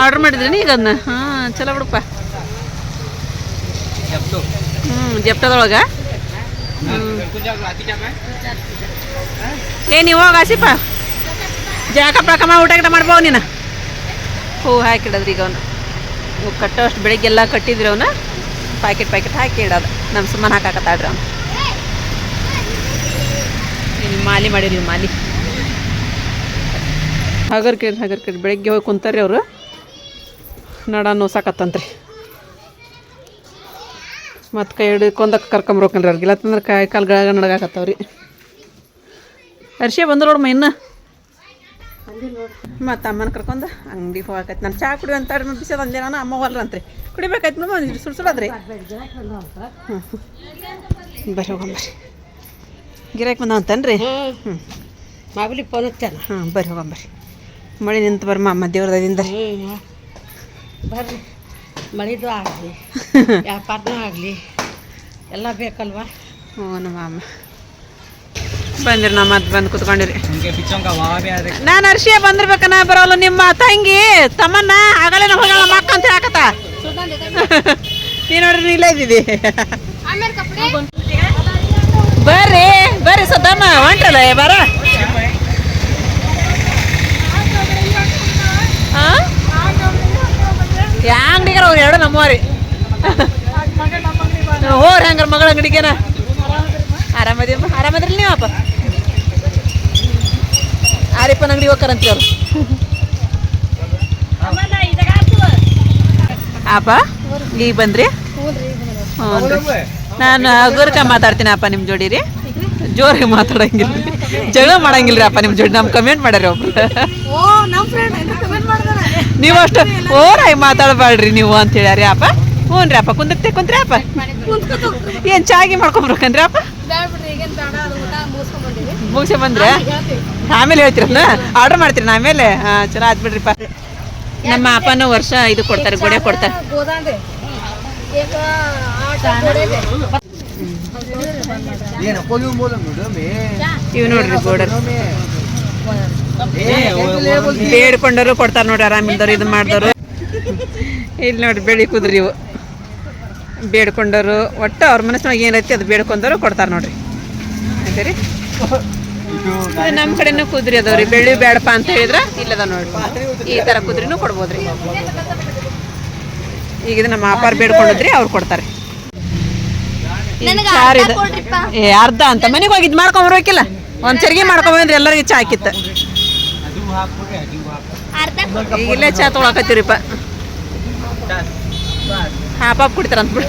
ಆರ್ಡರ್ ಮಾಡಿದ್ರಿ ಈಗ ಅದನ್ನ? ಹಾಂ, ಚಲೋ ಬಿಡಪ್ಪ. ಹ್ಞೂ ಜಪ್ಟದೊಳಗ ಏ, ನೀವು ಹೋಗ ಆಸಿಪ ಜಾಕ ಪ್ರಕಮ ಊಟ ಗಿಟ ಮಾಡ್ಬೋದು ನೀನು. ಹೂ ಹಾಕಿಡೋದ್ರಿ ಈಗ ಅವನು. ಕಟ್ಟೋ ಅಷ್ಟು ಬೆಳಿಗ್ಗೆಲ್ಲ ಕಟ್ಟಿದ್ರಿ ಅವನು. ಪ್ಯಾಕೆಟ್ ಪ್ಯಾಕೆಟ್ ಹಾಕಿ ಇಡೋದು. ನಮ್ಮ ಸುಮ್ಮನೆ ಹಾಕಾಕತ್ತಾಡ್ರಿ ಅವನು. ನೀವು ಮಾಲಿ ಮಾಡಿರಿ, ಮಾಲಿ. ಹಗರ್ ಕೇಳಿ ಹಗರ್ ಕೇಳಿ ಬೆಳಿಗ್ಗೆ ಹೋಗಿ ಕುಂತಾರ್ರಿ ಅವರು. ನಡ ನೋಸಾಕತ್ತಂತ್ರಿ ಮತ್ತು ಕೈ ಹಿಡ್ಕೊಂಡಕ್ಕೆ ಕರ್ಕೊಂಬರ್ಬೇಕಲ್ರಿ ಅವ್ರಿಗೆ. ಇಲ್ಲತ್ತಂದ್ರೆ ಕಾಯಿ ಕಾಲ್ಗಳಾಗ ನಡಗಾಕತ್ತವ್ರಿ. ಅರ್ಶಿ ಬಂದು ನೋಡಮ್ಮ ಇನ್ನು. ಮತ್ತು ಅಮ್ಮನ ಕರ್ಕೊಂಡು ಅಂಗಡಿ ಹೋಗಕೈತೆ. ನಾನು ಚಾ ಕುಡಿ ಅಂತ ಬಿಸಿ ಅಂದೆ ನಾನು ಅಮ್ಮ ಹೊಲ್ರಂತ್ರಿ ಕುಡಿಬೇಕಾಯ್ತು ನೋಡಿ ಸುಡು ಸುಡೋದ್ರಿ ಹ್ಞೂ ಬರ್ರಿ ಹೋಗಂಬರ್ರಿ ಗಿರಾಕಿ ಬಂದ ಅಂತನ್ರಿ? ಹ್ಞೂ ಮಾಗಲಿ ಫೋನ್ ಹಚ್ಚಾನ? ಹಾಂ ಬರ್ರಿ ಹೋಗಂಬರ್ರಿ ಮಳೆ ನಿಂತು ಬರ್ಮ ಅಮ್ಮ ದೇವ್ರದಿಂದ ಬರ್ರಿ. ಮಳೆದು ಆಗಲಿ ವ್ಯಾಪಾರನೂ ಆಗಲಿ ಎಲ್ಲ ಬೇಕಲ್ವಾ? ಹ್ಞೂ ನಮ್ಮ ಅಮ್ಮ ಬಂದಿರಿ ನಮ್ಮ ಮತ್ತೆ ಬಂದು ಕುತ್ಕೊಂಡಿರಿ. ನಾನು ಅರ್ಶಿಯ ಬಂದಿರ್ಬೇಕನ ಬರೋಲ್ಲ ನಿಮ್ಮ ತಂಗಿ. ತಮ್ಮನ್ನ ಆಗಲೇ ನಮ್ಮ ಹೋಗಲ್ಲ ಮಕ್ಕ ಅಂತ ಹೇಳಕತ್ತ? ನೀ ನೋಡ್ರಿ ನೀ ಇಲ್ಲೇ ಇದ್ದೀವಿ ಬರ್ರಿ ಬರ್ರಿ ಸದಮ್ಮ ಹೊಂಟಲ್ಲ ಏ ಬರ ಯಾ ಅಂಗಡಿಗಾರ ಅವ್ರು ಎರಡು ನಮ್ಮವ್ರಿ. ಹೋರ್ ಹೆಂಗಾರ ಮಗಳ ಅಂಗಡಿಗೇನ? ಆರಾಮದ್ರಿ ನೀವು ಅಪ್ಪ ಆರಿಪ್ಪನ ಅಂಗಡಿ ಹೋಗ್ಕಾರಂತೀವ್ರು ಅಪ್ಪ, ಈಗ ಬಂದ್ರಿ? ಹ್ಞೂ ನಾನು ಹಗುರ್ಕ ಮಾತಾಡ್ತೀನಿ ಅಪ್ಪ ನಿಮ್ಮ ಜೋಡಿ ರೀ ಜೋರಿಗೆ ಮಾತಾಡಂಗಿಲ್ಲ ಜಗಳ ಮಾಡಂಗಿಲ್ಲ ಅಪ್ಪ ನಿಮ್ಮ ಜೋಡಿ ನಮ್ಗೆ ಕಮೆಂಟ್ ಮಾಡ್ಯಾರ ಒಬ್ರು. ನೀವು ಅಷ್ಟು ಓರಾಗಿ ಮಾತಾಡಬೇಡ್ರಿ ನೀವು ಅಂತ ಹೇಳ್ಯಾರಿ ಅಪ್ಪ. ಹ್ಞೂ ರೀ ಅಪ್ಪ ಕುಂದಕ್ತೆ ಕುಂತ್ರಿ ಅಪ್ಪ ಏನು ಚಾಗಿ ಮಾಡ್ಕೊಂಬರ್ಬೇಕಂದ್ರಿ ಅಪ್ಪ? ಮುಗಿಸಿ ಬಂದ್ರೆ ಆಮೇಲೆ ಹೇಳ್ತೀರ ಆರ್ಡರ್ ಮಾಡ್ತೀರಿ ಆಮೇಲೆ? ಹಾಂ ಚಲೋ ಆಯ್ತು ಬಿಡ್ರಿಪ್ಪ. ನಮ್ಮ ಅಪ್ಪನೂ ವರ್ಷ ಇದು ಕೊಡ್ತಾರೆ ಗೋಡೆ ಕೊಡ್ತಾರೆ. ಇವು ನೋಡ್ರಿ ಬೋರ್ಡರ್ ಬೇಡ್ಕೊಂಡರು ಕೊಡ್ತಾರ ನೋಡಿ ಆರಾಮಿಲ್ದವ್ರು ಇದು ಮಾಡಿದವರು. ಇಲ್ಲಿ ನೋಡ್ರಿ ಬೆಳಿ ಕುದ್ರಿ ಇವು. ಬೇಡ್ಕೊಂಡರು ಒಟ್ಟು ಅವ್ರ ಮನಸ್ಸಿನಾಗ ಏನೈತಿ ಅದು ಬೇಡ್ಕೊಂಡರು ಕೊಡ್ತಾರೆ ನೋಡ್ರಿ. ಅಂತೀರಿ ರೀ? ಇದು ನಮ್ಮ ಕಡೆನೂ ಕುದ್ರಿ ಅದಾವ್ರಿ. ಬೆಳ್ಳಿ ಬೇಡಪ್ಪ ಅಂತ ಹೇಳಿದ್ರೆ ಇಲ್ಲದ ನೋಡ್ರಿ. ಈ ತರ ಕುದ್ರಿನೂ ಕೊಡ್ಬೋದ್ರಿ. ಈಗ ಇದು ನಮ್ಮ ಅಪ್ಪಾರ ಬೇಡ್ಕೊಂಡ್ರಿ ಅವ್ರು ಕೊಡ್ತಾರೆ. ಇದು. ಏ ಅರ್ಧ ಅಂತ. ಮನೆಗೆ ಹೋಗಿದ್ ಮಾಡ್ಕೊಂಬರ್ಬೇಕಿಲ್ಲ ಒಂದ್ ಸರಿಗೆ ಮಾಡ್ಕೊಂಬಂದ್ರೆ ಎಲ್ಲರಿಗೆ ಚಾ ಹಾಕಿತ್ತ. ಈಗ ಇಲ್ಲೇ ಚಾ ತೊಳಕತ್ತೀರಿಪ್ಪ ಹಾಪ್ ಹಾಪ್ ಕುಡಿತಾರ ಅಂತ ಬಿಡು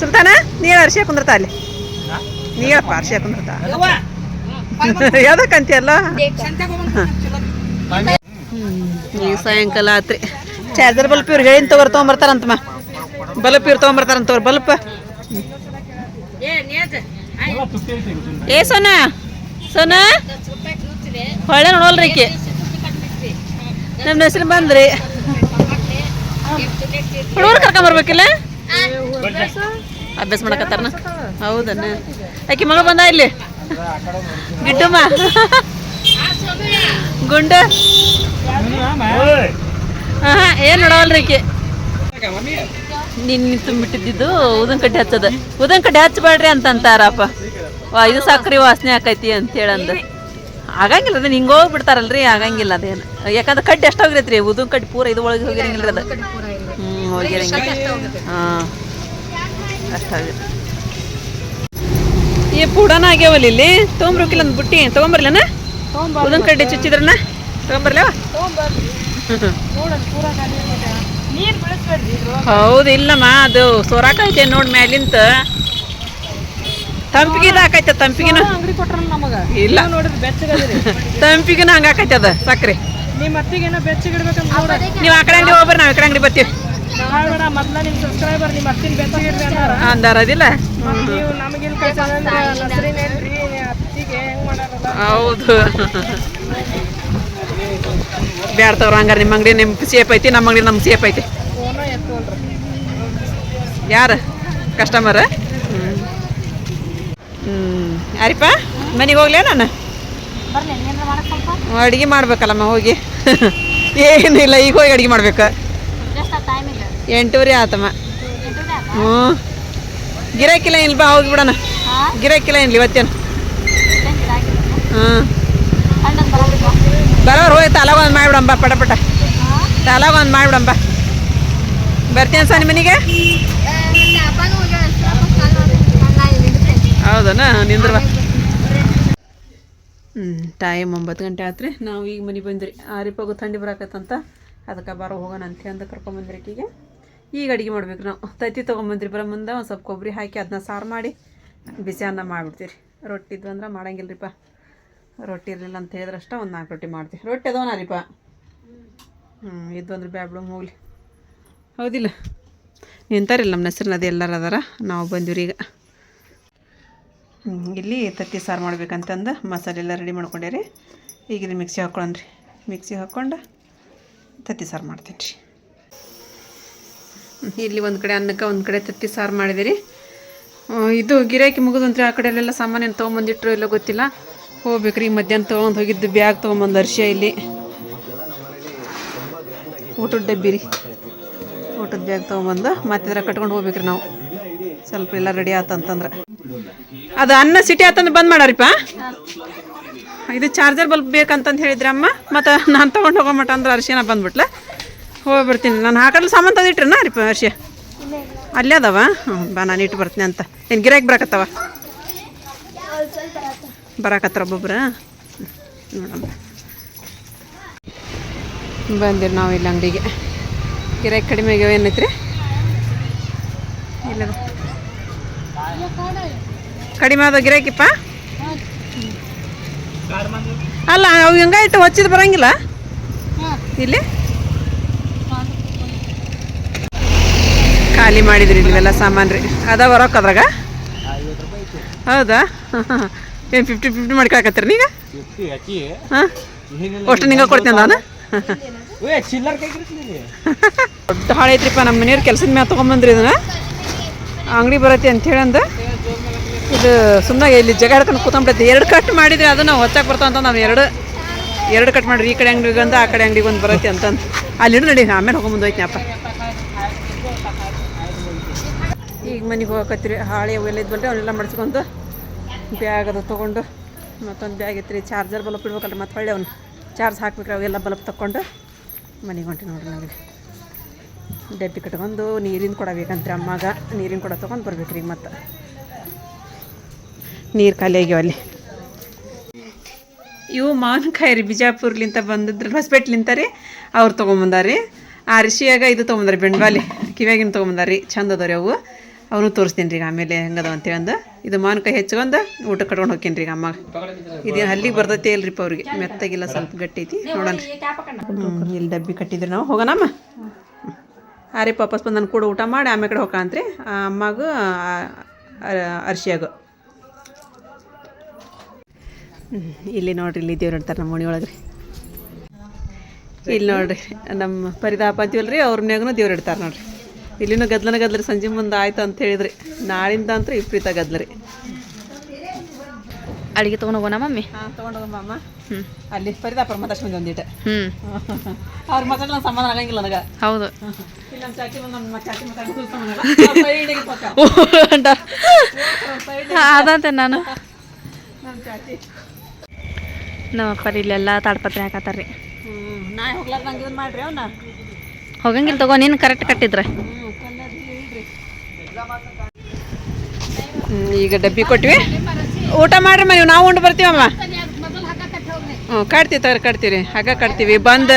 ಸುಲ್ತಾನ ನೀ ಅರ್ಶಿ ಅರ್ಶಿಯ ಕುಂದ್ರತಾ? ಅಲ್ಲಿ ನೀ ಹೇಳಪ್ಪ ಅರ್ಶಿಯ ಕುಂದ್ರತಾ ಯಾವ್ದಕ್ಕಂತೀಯಲ್ಲ ಈ ಸಾಯಂಕಾಲ ಆತ್ರಿ. ಚಾರ್ಜರ್ ಬಲ್ಪ್ ಇವ್ರಿಗೆ ಹೇಳಿನ ತಗೋರ್ ತೊಗೊಂಬರ್ತಾರಂತಮ್ಮ. ಬಲ್ಪ್ ಇವ್ರು ತೊಗೊಂಬರ್ತಾರಂತವ್ರು ಬಲ್ಪ್. ಏ ಸೋನಾ. ಸೋನಾ. ಹೊಳೆ ನೋಡಲ್ರಿ ಈಕಿ. ನಮ್ಮ ಹೆಸರು ಬಂದ್ರಿ. ಹುಡುಗರು ಕರ್ಕೊಂಬರ್ಬೇಕಿಲ್ಲ ಅಭ್ಯಾಸ ಮಾಡಕತ್ತಾರನ? ಹೌದನ್ನ ಆಕಿ ಮಗ ಬಂದ ಇಲ್ಲಿ? ಗಿಡ್ಡಮ್ಮ. ಗುಂಡ. ಹಾಂ ಏನು ನೋಡವಲ್ರಿ ಆಕಿ ನಿನ್ನ ತುಂಬಿಟ್ಟಿದ್ದು ಉದನ್ ಕಡ್ಡಿ ಹಚ್ಚದ. ಉದನ್ ಕಡ್ಡಿ ಹಚ್ಚಬೇಡ್ರಿ ಅಂತ ಅಂತಾರಪ್ಪ ವಾ ಇದು ಸಕ್ರೆ ವಾಸನೆ ಆಕೈತಿ ಹೇಳಂದ ಆಗಂಗಿಲ್ಲ ಅದನ್ನ ಹಿಂಗೆ ಹೋಗ್ಬಿಡ್ತಾರಲ್ರಿ ಆಗಂಗಿಲ್ಲ ಅದೇನು. ಯಾಕಂದ್ರೆ ಕಡ್ಡಿ ಎಷ್ಟು ಹೋಗಿರೈತ್ರಿ? ಉದನ್ ಕಡ್ಡಿ ಪೂರ ಇದು ಒಳಗೆ ಹೋಗಿರಂಗಿಲ್ಲ ಅದು. ಹ್ಞೂ ಹೋಗಿರಂಗಿಲ್ಲ. ಹಾಂ. ಅಷ್ಟಾಗುತ್ತೆ ಈ ಪುಡನ ಆಗ್ಯಾವಲ್ಲ ಇಲ್ಲಿ? ತೊಗೊಂಬರ್ಕಿಲ್ಲ ಒಂದು ಬುಟ್ಟಿ. ತೊಗೊಂಬರ್ಲನ? ಉದನ್ ಕಡ್ಡಿ ಚುಚ್ಚಿದ್ರನ? ತೊಗೊಂಬರ್ಲವ? ಹೌದು ಇಲ್ಲಮ್ಮ ಅದು ಸೊರಾಕೈತೆ ನೋಡಿ ಮ್ಯಾಲಿಂತ. ತಂಪಿಗಿನ ಹಾಕೈತೆ ತಂಪಿಗಿನ ಅಂಗಡಿ ಕೊಟ್ರ ನಮಗ. ಇಲ್ಲ. ನೋಡಿದ್ರೆ ಬೆಚ್ಚಗದಿರಿ ತಂಪಿಗಿನ ಹಂಗ ಹಾಕೈತೆ ಅದ ಸಕ್ರೆ. ನಿಮ್ಮ ಅತ್ತಿಗೇನ ಬೆಚ್ಚಗಿಡ್ಬೇಕಂತ ನೋಡ. ನೀವು ಆ ಕಡೆ ಅಂಗಡಿ ಹೋಗ್ಬರ್ ನಾವು ಈ ಕಡೆ ಅಂಗಡಿ ಬರ್ತೀವಿ. ನಾಳೆ ಬೇಡ ಮೊದ್ಲ ನಿಮ್ ಸಬ್ಸ್ಕ್ರೈಬರ್ ನಿಮ್ಮ ಅತ್ತಿನ ಬೆಚ್ಚಗಿಡ್ರಿ ಅಂದಾರ. ಅಂದಾರ ಅದಿಲ್ಲ ಮತ್ತ್ ನೀವು ನಮಗಿಲ್ ಕಳ್ಸಂದ್ರೆ ನಸರಿನೇನ್ರಿ ಅತ್ತಿಗೆ ಹೆಂಗ್ ಮಾಡಾರಲ್ಲ ಹೌದು. ಬ್ಯಾಡ ತವ್ರ ಹಂಗಾರೆ ನಿಮ್ಮ ಅಂಗಡಿ ನಿಮ್ಗೆ ಸೇಫ್ ಐತಿ ನಮ್ಮ ಅಂಗಡಿ ನಮ್ಮ ಸೇಫ್ ಐತಿ. ಯಾರು? ಕಸ್ಟಮರ್ ಹ್ಞೂ ಯಾರಿಪ್ಪ? ಮನೆಗೆ ಹೋಗ್ಲೇ ನಾನು ಅಡುಗೆ ಮಾಡ್ಬೇಕಲ್ಲಮ್ಮ ಹೋಗಿ. ಏನಿಲ್ಲ ಈಗ ಹೋಗಿ ಅಡುಗೆ ಮಾಡ್ಬೇಕು. ಎಂಟೂರಿ ಆತಮ್ಮ. ಹ್ಞೂ. ಗಿರಾಕಿಲ್ಲ ಇಲ್ಲ ಬಾ ಹೋಗಿ ಬಿಡೋಣ. ಹಾಂ? ಗಿರಾಕಿಲ್ಲ ಇಲ್ಲ ಇವತ್ತೇನು? ಬರೋದಿಲ್ಲ ಬರೋರು ಹೋಗಿ ತಲಾಗ ಒಂದು ಮಾಡಿಬಿಡಂಬ ಪಟ ಪಟ. ತಲಾಗ ಒಂದು ಮಾಡಿಬಿಡಂಬ ಬರ್ತೀನಿ ಸರ್ ನಿಮ್ಮನಿಗೆ? ಹೌದನಾ? ನಿಂದ್ರ ಹ್ಞೂ ಟೈಮ್ ಒಂಬತ್ತು ಗಂಟೆ ಆತ್ರಿ. ನಾವು ಈಗ ಮನೆ ಬಂದ್ರಿ. ಆರಿಪಾಗು ಥಂಡಿ ಬರಾಕತ್ತಂತ. ಅದಕ್ಕೆ ಬರೋ ಹೋಗೋಣ ಅಂತ ಅಂದ ಕರ್ಕೊಂಬಂದ್ರಿ ಆಕಿಗೆ ಈಗ ಅಡುಗೆ ಮಾಡ್ಬೇಕು ನಾವು. ತತ್ತಿ ತೊಗೊಂಬಂದ್ರಿ ಬರೋ ಮುಂದೆ ಒಂದು ಸ್ವಲ್ಪ ಕೊಬ್ಬರಿ ಹಾಕಿ ಅದನ್ನ ಸಾರು ಮಾಡಿ ಬಿಸಿ ಅನ್ನ ಮಾಡಿಬಿಡ್ತೀರಿ. ರೊಟ್ಟಿ ಇದ್ವು ಅಂದ್ರೆ ಮಾಡಂಗಿಲ್ರಿಪ್ಪ ರೊಟ್ಟಿ ಇರಲಿಲ್ಲ ಅಂತ ಹೇಳಿದ್ರೆ ಅಷ್ಟೇ ಒಂದು ನಾಲ್ಕು ರೊಟ್ಟಿ ಮಾಡ್ತೀವಿ. ರೊಟ್ಟಿ ಅದಾವನ ರೀಪ ಹ್ಞೂ ಇದು ಅಂದ್ರೆ ಬ್ಯಾಬ್ಳು ಹೋಗ್ಲಿ ಹೌದಿಲ್ಲ. ನಿಂತಾರಿಲ್ಲ ನಮ್ಮ ಹೆಸ್ರು ನದಿ ಎಲ್ಲರೂ ಅದಾರ. ನಾವು ಬಂದಿವ್ರಿ ಈಗ. ಇಲ್ಲಿ ತತ್ತಿ ಸಾರು ಮಾಡ್ಬೇಕಂತಂದು ಮಸಾಲೆ ಎಲ್ಲ ರೆಡಿ ಮಾಡ್ಕೊಂಡೇರಿ. ಈಗ ಇದು ಮಿಕ್ಸಿ ಹಾಕ್ಕೊಳ್ಳೋಣ್ರಿ ಮಿಕ್ಸಿ ಹಾಕ್ಕೊಂಡು ತತ್ತಿ ಸಾರು ಮಾಡ್ತೀನಿ ರೀ ಇಲ್ಲಿ ಒಂದು ಕಡೆ ಅನ್ನಕ್ಕೆ, ಒಂದು ಕಡೆ ತತ್ತಿ ಸಾರು ಮಾಡಿದಿರಿ. ಇದು ಗಿರಾಕಿ ಮುಗಿದಂತ್ರಿ ಆ ಕಡೆಯಲ್ಲೆಲ್ಲ ಸಾಮಾನೇನು ತೊಗೊಂಬಂದಿಟ್ರು ಇಲ್ಲ ಗೊತ್ತಿಲ್ಲ. ಹೋಗ್ಬೇಕ್ರಿ. ಮಧ್ಯಾಹ್ನ ತೊಗೊಂಡು ಹೋಗಿದ್ದು ಬ್ಯಾಗ್ ತೊಗೊಂಬಂದು ಅರ್ಶಿ ಇಲ್ಲಿ. ಊಟದ ಡಬ್ಬಿ ರೀ ಊಟದ ಬ್ಯಾಗ್ ತೊಗೊಂಬಂದು ಮತ್ತಿದ್ರ ಕಟ್ಕೊಂಡು ಹೋಗ್ಬೇಕ್ರಿ ನಾವು. ಸ್ವಲ್ಪ ಎಲ್ಲ ರೆಡಿ ಆತಂತಂದ್ರೆ ಅದು ಅನ್ನ ಸಿಟಿ ಆತಂದ್ರೆ ಬಂದ್ ಮಾಡಾರಿಪ್ಪ? ಇದು ಚಾರ್ಜರ್ ಬಲ್ಬ್ ಬೇಕಂತಂದು ಹೇಳಿದ್ರಿ ಅಮ್ಮ. ಮತ್ತು ನಾನು ತೊಗೊಂಡು ಹೋಗೋ ಮಟ್ಟ ಅಂದ್ರೆ ಅರ್ಶಿನ ಬಂದ್ಬಿಟ್ಲ. ಹೋಗ್ಬಿಡ್ತೀನಿ ನಾನು ಹಾಕಲು ಸಾಮಾನು ತಂದಿಟ್ರನ ರೀಪ ಅರ್ಶಿ ಅಲ್ಲೇ ಅದಾವ? ಹ್ಞೂ ಬಾ ನಾನು ಇಟ್ಟು ಬರ್ತೀನಿ ಅಂತ. ಏನು ಗಿರಾಕಿ ಬರಾಕತ್ತವ? ಬರಾಕತ್ತಾರ ಒಬ್ಬೊಬ್ರ? ನೋಡಮ್ಮ. ಬಂದಿರಿ ನಾವು ಇಲ್ಲಿ ಅಂಗಡಿಗೆ. ಗಿರಾಕಿ ಕಡಿಮೆ ಆಗ್ಯಾವ ಏನೈತ್ರಿ? ಇಲ್ಲ. ಕಡಿಮೆ ಆದ ಗಿರಾಕಿಪ್ಪ ಅಲ್ಲ ಅವು ಹೆಂಗಾಯ್ತು ಹೊಚ್ಚಿದ್ ಬರಂಗಿಲ್ಲ? ಇಲ್ಲಿ? ಖಾಲಿ ಮಾಡಿದ್ರಿ ಇವೆಲ್ಲ ಸಾಮಾನು ರೀ ಅದಾವ ರೊಕ್ಕ ಅದ್ರಾಗ? ಹೌದಾ? ಏನು ಫಿಫ್ಟಿ ಫಿಫ್ಟಿ ಮಾಡ್ಕೊಳಕತ್ತೀರಿ ನೀಗ ಹಾಂ? ಅಷ್ಟು ನಿಂಗೆ ಕೊಡ್ತೇನೆ ನಾನು? ದೊಡ್ಡ ಹಾಳೆ ಐತ್ರಿಪ್ಪ ನಮ್ಮ ಮನೆಯವ್ರು ಕೆಲಸದ ಮ್ಯಾಲ ತೊಗೊಂಬಂದ್ರಿ ಇದನ್ನ. ಅಂಗಡಿ ಬರತ್ತೆ ಅಂತ ಹೇಳಂದ. ಇದು ಸುಮ್ಮನೆ ಇಲ್ಲಿ ಜಗ ಹಿಡ್ಕೊಂಡು ಕೂತಂಬಿಡತ್ತೆ ಎರಡು ಕಟ್ ಮಾಡಿದ್ರೆ ಅದನ್ನ ಹೊತ್ತಾಗ ಬರ್ತಾವ ಅಂತ ನಾವು ಎರಡು ಎರಡು ಕಟ್ ಮಾಡಿರಿ ಈ ಕಡೆ ಅಂಗಡಿಗೆ ಒಂದು ಆ ಕಡೆ ಅಂಗಡಿಗೆ ಒಂದು ಬರತ್ತೆ ಅಂತಂದು ಅಲ್ಲಿ ಹಿಡಿದು ನಡಿ ಆಮೇಲೆ ಹೋಗೊಂಬಂದು ಅಪ್ಪ ಈಗ ಮನೆಗೆ ಹೋಗಕತ್ತೀರಿ ಹಾಳೆ ಅವೆಲ್ಲ ಇದ್ವಲ್ರಿ ಅವನ್ನೆಲ್ಲ ಮಡ್ಸ್ಕೊಂಡು ಬ್ಯಾಗ್ ಅದು ತೊಗೊಂಡು, ಮತ್ತೊಂದು ಬ್ಯಾಗ್ ಐತ್ರಿ ಚಾರ್ಜರ್ ಬಲಪ್ ಇಡ್ಬೇಕಲ್ರಿ, ಮತ್ತೆ ಹೊಳ್ಳೆ ಅವ್ನು ಚಾರ್ಜ್ ಹಾಕ್ಬೇಕು ಅವೆಲ್ಲ ಬಲಪ್ ತೊಗೊಂಡು ಮನೆಗೆ ಹೊಂಟಿ ನೋಡ್ರಿ ನಮಗೆ ಡಬ್ಬಿ ಕಟ್ಕೊಂಡು ನೀರಿನ ಕೊಡಬೇಕಂತ್ರಿ ಅಮ್ಮಗ, ನೀರಿನ ಕೊಡ ತೊಗೊಂಡು ಬರ್ಬೇಕು ರೀ ಮತ್ತೆ. ನೀರು ಖಾಲಿ ಆಗ್ಯಾವ ಅಲ್ಲಿ. ಇವು ಮಾವಿನಕಾಯಿ ರೀ, ಬಿಜಾಪುರ್ಲಿಂತ ಬಂದಿದ್ರು, ಹೊಸಪೇಟ್ಲಿಂತ ರೀ, ಅವ್ರು ತೊಗೊಂಬಂದಾರಿ. ಆ ಇದು ತೊಗೊಂಬಂದಾರಿ, ಬೆಂಡ್ವಾಲಿ, ಕಿವ್ಯಾಗಿನ ತೊಗೊಂಬಂದಾರಿ ಚಂದ ಅದಾವ್ರಿ ಅವು. ಅವನು ತೋರಿಸ್ತೀನಿ ರೀ ಈಗ ಆಮೇಲೆ ಹೆಂಗದ ಅಂತೇಳಿ ಅಂದ. ಇದು ಮಾವಿನಕಾಯಿ ಹೆಚ್ಚಿಗೊಂದು ಊಟ ಕಟ್ಕೊಂಡು ಹೋಗ್ತೀನಿ ರೀ ಅಮ್ಮ ಇದು ಇದೇನು ಹಲ್ಲಿಗೆ ಬರ್ತೈತೆ ಇಲ್ರಿಪ್ಪ ಅವ್ರಿಗೆ. ಮೆತ್ತಗಿಲ್ಲ ಸ್ವಲ್ಪ ಗಟ್ಟಿ ಐತಿ, ನೋಡೋಣ ಹ್ಞೂ ಇಲ್ಲಿ ಡಬ್ಬಿ ಕಟ್ಟಿದ್ರಿ ನಾವು. ಹೋಗೋಣಮ್ಮ ಆ ರೀ ವಾಪಸ್ ಬಂದು ಕೂಡ ಊಟ ಮಾಡಿ ಆಮೇಲೆ ಕಡೆ ಹೋಗಂತ್ರಿ ಅಮ್ಮಗೂ ಅರ್ಶಿಯಾಗ. ಇಲ್ಲಿ ನೋಡ್ರಿ, ಇಲ್ಲಿ ದೇವ್ರು ಇಡ್ತಾರೆ ನಮ್ಮ ಮನೆ ಒಳಗೆ ರೀ. ಇಲ್ಲಿ ನೋಡ್ರಿ, ನಮ್ಮ ಪರಿದಾಪ ರೀ ಅವ್ರ ಮ್ಯಾಗನು ದೇವ್ರು ಇಡ್ತಾರೆ ನೋಡ್ರಿ. ಇಲ್ಲಿನೂ ಗದ್ಲನ ಗದ್ಲರಿ ಸಂಜೆ ಮುಂದೆ ಆಯ್ತು ಅಂತ ಹೇಳಿದ್ರಿ. ನಾಳಿಂದ ಅಂತೂ ವಿಪರೀತ ಗದ್ಲರಿ ಅಡಿಗೆ ತೊಗೊಂಡು ಹೋಗೋಣ ಮಮ್ಮಿ? ಹಾಂ ತೊಗೊಂಡೋಗಮ್ಮ ಹ್ಞೂ ಅಲ್ಲಿ ಪರಿದಾಪರ ಮಾತಾಡ್ಸಿ ಬಂದು ಒಂದಿಟ್ಟು ಹ್ಞೂ ಅವ್ರ ಮಾತಾಡೋ ಸಮಾಧಾನ ಆಗಂಗಿಲ್ಲ ನನಗೆ. ಹೌದು. ಇಲ್ಲ ನಮ್ಮ ಚಾಚಿ ಬಂದು ನಮ್ಮ ಚಾಚಿ ಮಾತಾಡೋ ಸೈಡಿಗೆ ಪಕ್ಕ. ಅದಂತೆ ನಾನು. ನಮ್ಮ ಚಾಚಿ ನಮ್ಮ ಇಲ್ಲೆಲ್ಲ ತಾಡ್ಪತ್ರೆ ಹಾಕತ್ತಾರ್ರಿ. ಹ್ಞೂ ನಾ ಹೋಗ್ಲಾರ್ದಂಗೆ ಇದನ್ನ ಮಾಡ್ರಿ ಅವನ್ನ ಹೋಗಂಗಿಲ್ಲ ತಗೋ, ನೀನು ಕರೆಕ್ಟ್ ಕಟ್ಟಿದ್ರೆ. ಈಗ ಡಬ್ಬಿ ಕೊಟ್ವಿ. ಊಟ ಮಾಡ್ರಮ್ಮ ನೀವು ನಾವು ಉಂಡು ಬರ್ತೀವಮ್ಮ. ಹ್ಞೂ ಕಟ್ತೀವಿ ತಗೋರಿ ಕಟ್ತೀವಿ ಹಗ್ಗ ಕಟ್ತೀವಿ, ಬಂದು.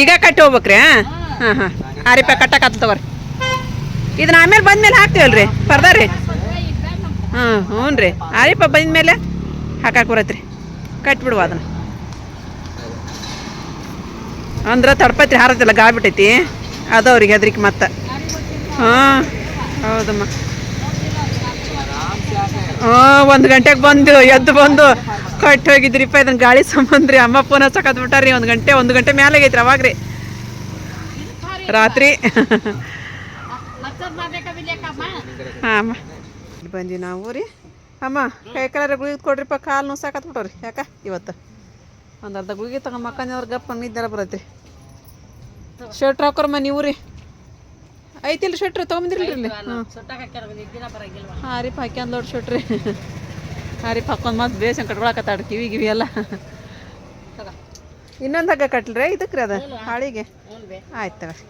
ಈಗ ಕಟ್ಟಿ ಹೋಗ್ಬೇಕ್ರಿ, ಹಾಂ? ಹಾಂ ಹಾಂ. ಆ ರೂಪಾಯಿ ಕಟ್ಟಕ್ಕೆ ತಗೋರಿ. ಇದನ್ನ ಆಮೇಲೆ ಬಂದ್ಮೇಲೆ ಹಾಕ್ತೀವಲ್ರಿ? ಪರ್ದಾ ರೀ ಹ್ಞೂ ಹ್ಞೂ ರೀ ಆ ರೂಪಾಯಿ ಬಂದ್ಮೇಲೆ ಹಾಕಕ್ಕೆ ರೀ ಕಟ್ಬಿಡುವ ಅದನ್ನ. ಅಂದ್ರೆ ತಡಪತ್ರಿ ಹಾರತಿಲ್ಲ ಗಾಬಿಟೈತಿ ಅದು ಅವ್ರಿಗೆ ಹೆದ್ರಿಕೆ ಮತ್ತೆ. ಹಾಂ, ಹೌದಮ್ಮ. ಹಾಂ, ಒಂದು ಗಂಟೆಗೆ ಬಂದು, ಎದ್ದು ಬಂದು ಕಟ್ಟಿ ಹೋಗಿದ್ರಿಪ್ಪ ಇದನ್ನ ಗಾಳಿ ಸಂಬಂಧ್ರಿ ಅಮ್ಮ ಫೋನ್ ಹಚ್ಚಕತ್ ಬಿಟ್ಟಾರ್ರಿ ಒಂದು ಗಂಟೆ ಒಂದು ಗಂಟೆ ಮೇಲೆ ಆಗೈತ್ರಿ ಅವಾಗ ರೀ. ರಾತ್ರಿ. ಹಾಂ ಬಂದಿ ನಾವು ರೀ. ಅಮ್ಮ, ಕೈ ಕಲರ್ ಗುಳಿಗೆ ಕೊಡ್ರಿಪ್ಪ ಕಾಲು ನುಸಾಕತ್ ಬಿಟ್ಟವ್ರಿ. ಯಾಕ? ಇವತ್ತು. ಒಂದು ಅರ್ಧ ಗುಳಿಗೆ ತಗೊಂಡು ಮಕ್ಕಂದ್ರೆ ಗಪ್ಪ ನಿದ್ದೆಲ್ಲ ಬರತ್ರಿ. ಶರ್ಟ್ ಹಾಕೋರಮ್ಮ ನೀವು ರೀ ಐತಿಲ್ಲ ಶೆಟ್ರ್ ತೊಗೊಂಬಂದಿರಲಿಲ್ಲ ಹಾಕ್ಯಾರ ನಿದ್ದಿನ ಬರಂಗಿಲ್ವ? ಹಾರಿಪ್ ಹಾಕ್ಯಂದ್ ನೋಡಿ ಶರ್ಟ್ರಿ ಹಾರಿಪ್ ಹಾಕೊಂಡು ಮತ್ತೆ ಬೇಸನ್ ಕಟ್ಕೊಳಕತ್ತಾಡ್ರಿ ಕಿವಿ ಗಿವಿ ಎಲ್ಲ. ಇನ್ನೊಂದು ಹಗ್ಗ ಕಟ್ಲ್ರಿ ಇದಕ್ಕೆ ರೀ ಅದು ಹಾಳಿಗೆ. ಆಯ್ತು ತಗೋರಿ